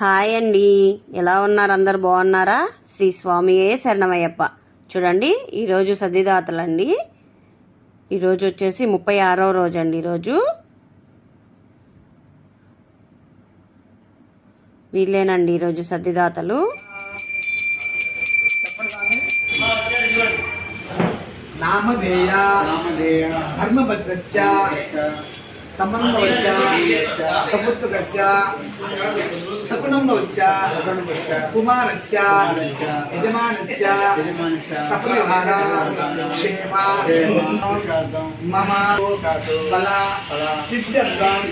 Hi అండి. ఎలా ఉన్నారు? అందరు బాగున్నారా? శ్రీ స్వామియే శరణమయ్యప్ప. చూడండి ఈరోజు సద్దిదాతలండి ఈరోజు వచ్చేసి ముప్పై ఆరో రోజు అండి ఈరోజు. వీళ్ళేనండి ఈరోజు సద్దిదాతలు నామధేయ ధర్మభద్రస్య సంబంధవస్య సపుత్రకస్య శకునంబవస్య కుమారస్య యజమానస్య సపరివార క్షేమ మమ బల సిద్ధ్యర్థం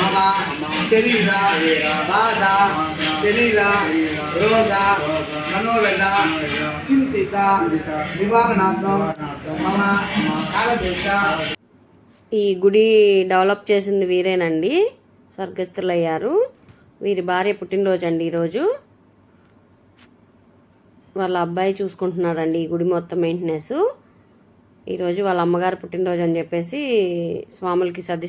మమ శరీర బాధ శరీర రోగ మనోరథ చింతిత నివారణార్థం కాలదేశ ఈ గుడి డెవలప్ చేసింది వీరేనండి స్వర్గస్థులయ్యారు. వీరి భార్య పుట్టినరోజు అండి ఈరోజు. వాళ్ళ అబ్బాయి చూసుకుంటున్నారండి ఈ గుడి మొత్తం మెయింటెనెన్స్ ఈరోజు వాళ్ళ అమ్మగారు పుట్టినరోజు అని చెప్పేసి స్వాములకి సది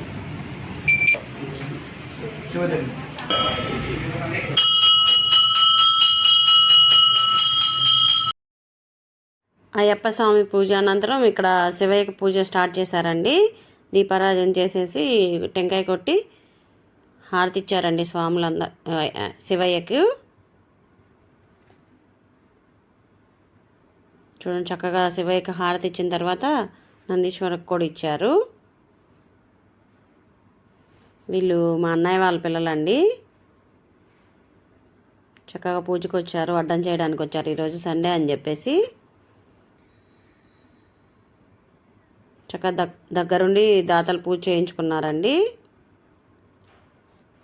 శివదేవి అయ్యప్ప స్వామి పూజ అనంతరం ఇక్కడ శివయ్యకి పూజ స్టార్ట్ చేశారండి. దీపారాధన చేసేసి టెంకాయ కొట్టి హారతి ఇచ్చారండి స్వాములందరూ శివయ్యకు. చూడండి చక్కగా శివయ్యకి హారతి ఇచ్చిన తర్వాత నందీశ్వరకు కూడా ఇచ్చారు. వీళ్ళు మా అన్నయ్య వాళ్ళ పిల్లలండి. చక్కగా పూజకు వచ్చారు అడ్డం చేయడానికి వచ్చారు ఈరోజు సండే అని చెప్పేసి. చక్కగా దగ్ దగ్గరుండి దాతలు పూజ చేయించుకున్నారండి.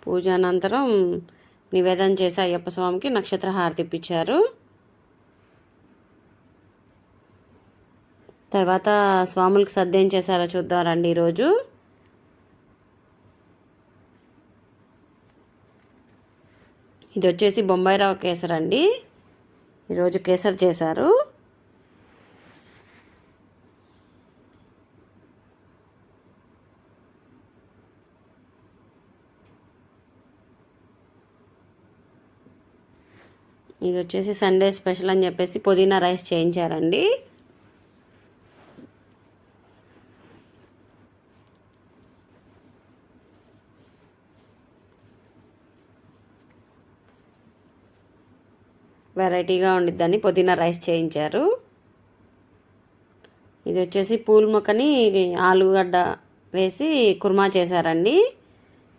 పూజ అనంతరం నివేదన చేసి అయ్యప్ప స్వామికి నక్షత్ర హారతి ఇప్పించారు. తర్వాత స్వాములకు సర్దేం చేశారో చూద్దారండి ఈరోజు. ఇది వచ్చేసి బొంబాయిరావు కేసర్ అండి. ఈరోజు కేసర్ చేశారు. ఇది వచ్చేసి సండే స్పెషల్ అని చెప్పేసి పుదీనా రైస్ చేయించారండి. వెరైటీగా ఉండిద్దని పుదీనా రైస్ చేయించారు. ఇది వచ్చేసి పూల మొక్కని ఆలుగడ్డ వేసి కుర్మా చేశారండి.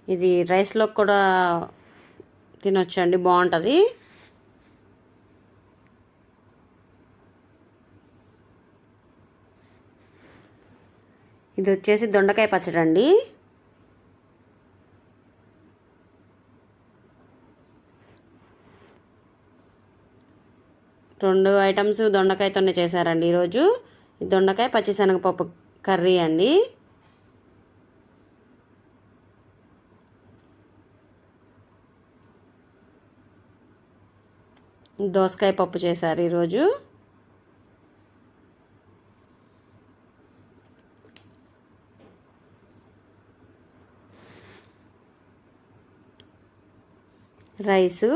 ఇది రైస్లో కూడా తినొచ్చండి బాగుంటుంది. ఇది వచ్చేసి దొండకాయ పచ్చడి అండి రెండు ఐటమ్స్ దొండకాయతోనే చేశారండి ఈరోజు. దొండకాయ పచ్చిశనగపప్పు కర్రీ అండి. దోసకాయ పప్పు చేశారు ఈరోజు. రైసు.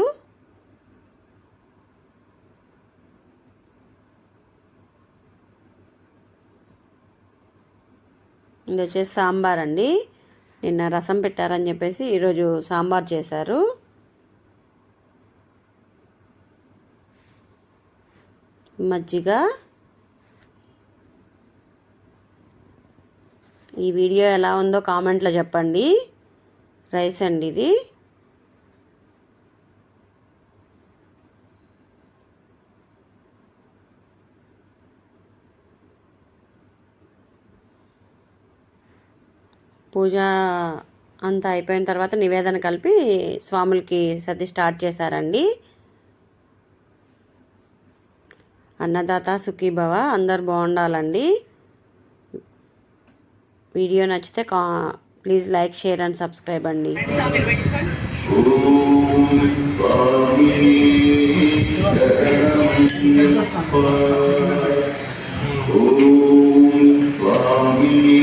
ఇది వచ్చేసి సాంబార్ అండి. నిన్న రసం పెట్టారని చెప్పేసి ఈరోజు సాంబార్ చేశారు. మజ్జిగ. ఈ వీడియో ఎలా ఉందో కామెంట్లో చెప్పండి. రైస్ అండి ఇది. పూజ అంతా అయిపోయిన తర్వాత నివేదన కలిపి స్వాములకి సర్ది స్టార్ట్ చేశారండి. అన్నదాత సుఖీభవ అందరు బాగుండాలండి. వీడియో నచ్చితే కా please like share and subscribe అండి. స్వామి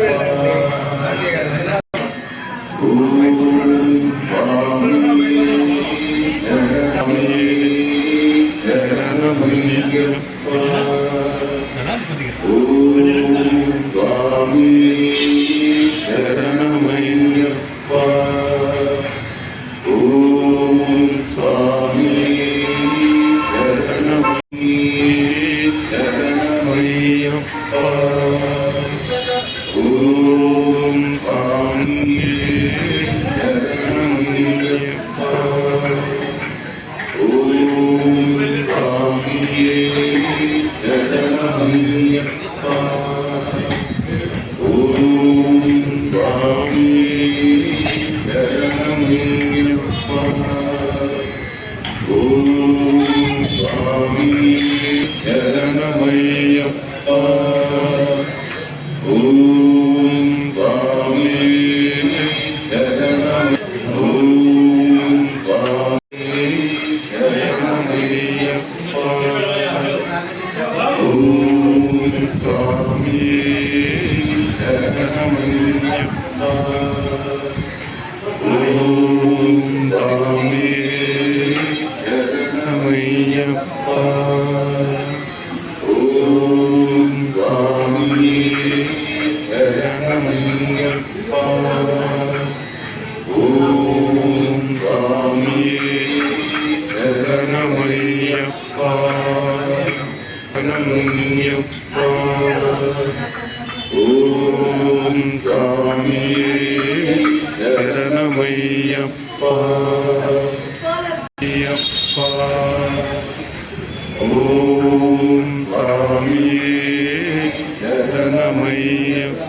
Yeah. శరణమయ్యప్ప రామ్ స్వామి శరణమయ్యప్ప అయ్యప్ప ఓం స్వామి శరణమయ్యప్ప